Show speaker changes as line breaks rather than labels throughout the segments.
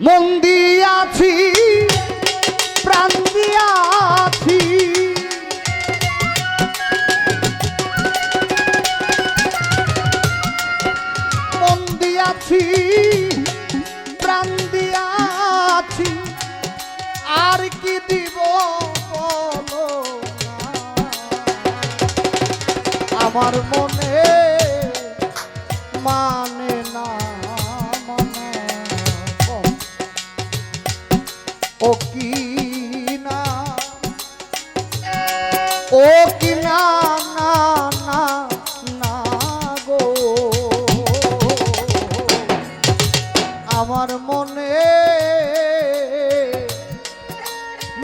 মন দিয়াছি প্রাণ দিয়াছি। মন দিয়াছি প্রাণ দিয়াছি। আর কি দিব আমার মনে আমার মনে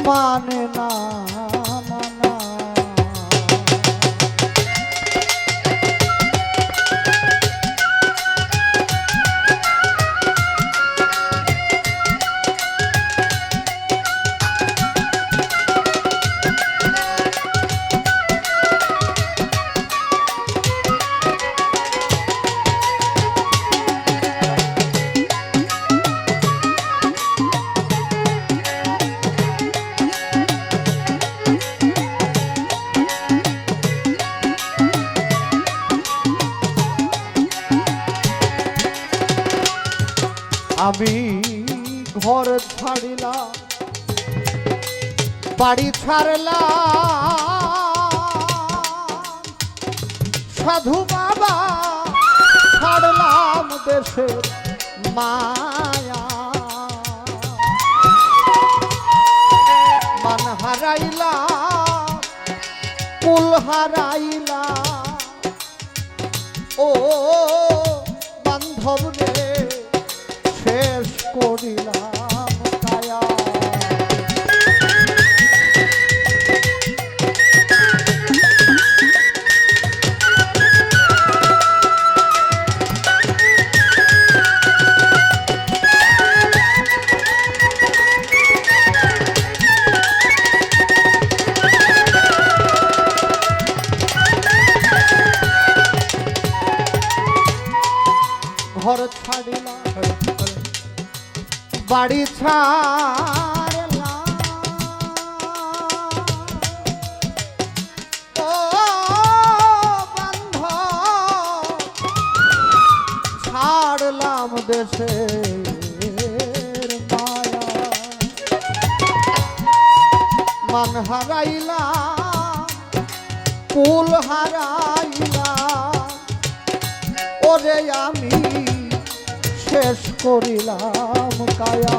মানে না আমি ঘর ছাড়িলাম, বাড়ি ছাড়লাম। সাধু বাবা ছাড়লাম দেশের মায়া। মান হারাইলাম কুল হারাইলাম ও বান্ধব রে করিলাম। কায়া ঘর ছাড়িলাম। বাড়ি ছাড়লাম দেশে মান হারাইলাম কুল হারাইলাম ওরে আমি শেষ করিলাম কায়া।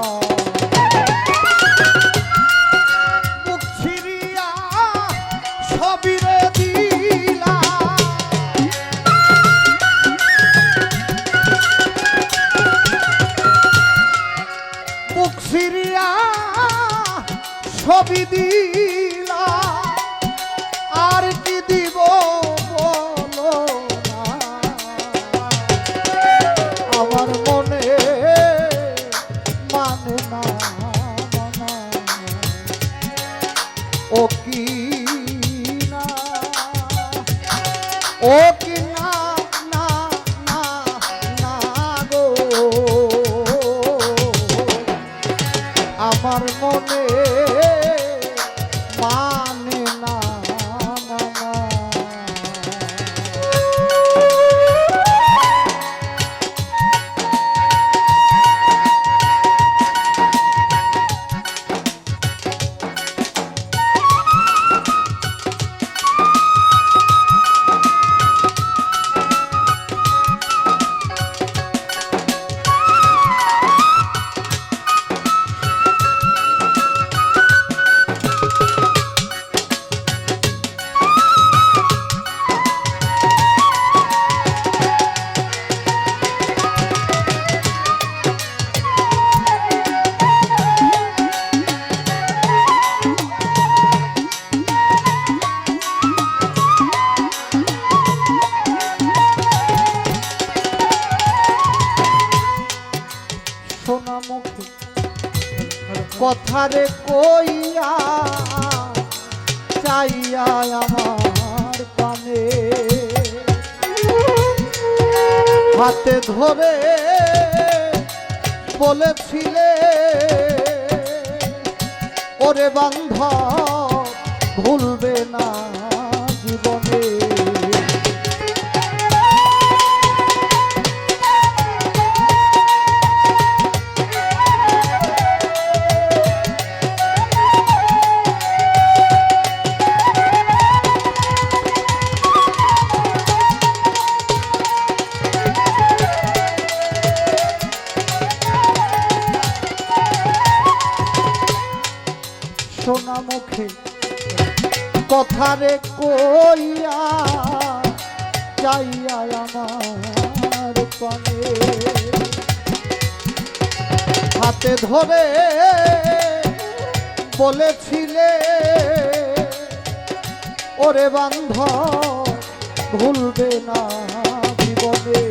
ছবি দিলাম কথারে কইয়া চাইয়া আমার পানে হাতে ধরে বলেছিলে ওরে বান্ধ ভুলবে না জীবনে। সোনা মুখে কথারে কইয়া চাইয়া আমার পানে হাতে ধরে বলেছিলে, ওরে বান্ধ ভুলবে না জীবনে।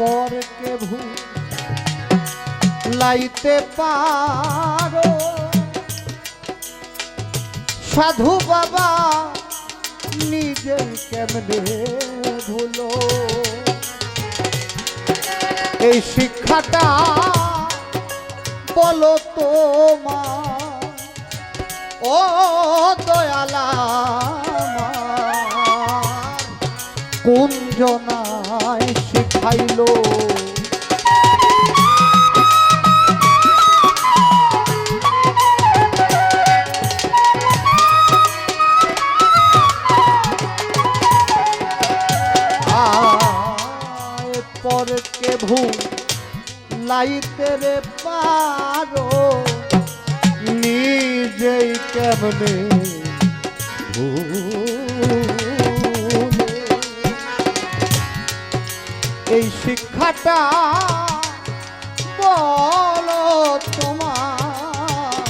পরকে ভুল লাইতে পারো। সাধু বাবা নিজেই কেমনে ভুলো? এই শিক্ষাটা বলো তোমা ও দয়ালা কোন জনায় শিখাইলো পরকে ভূ লাইতে রে পারো নিজেই কেমনে ভুলে। এই শিক্ষাটা বলো তোমার।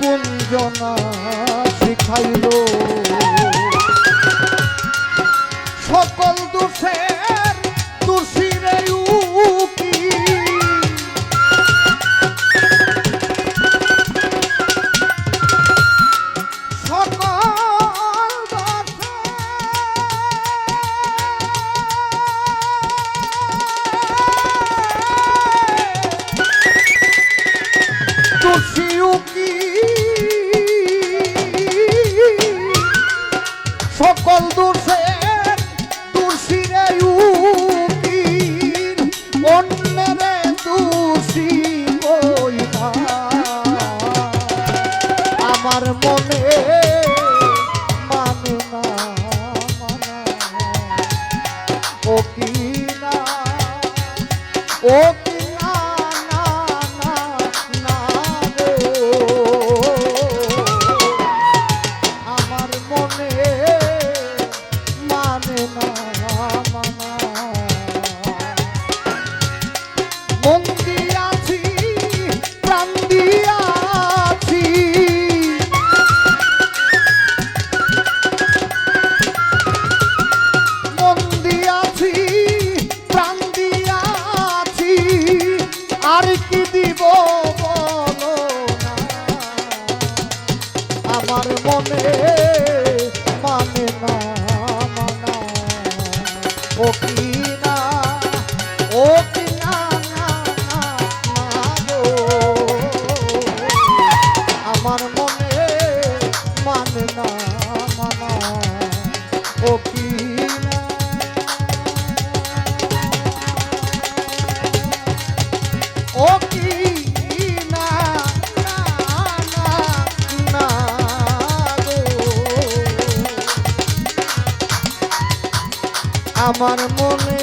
কুঞ্জনা শিখাইল? সকল দোষের আমার মনে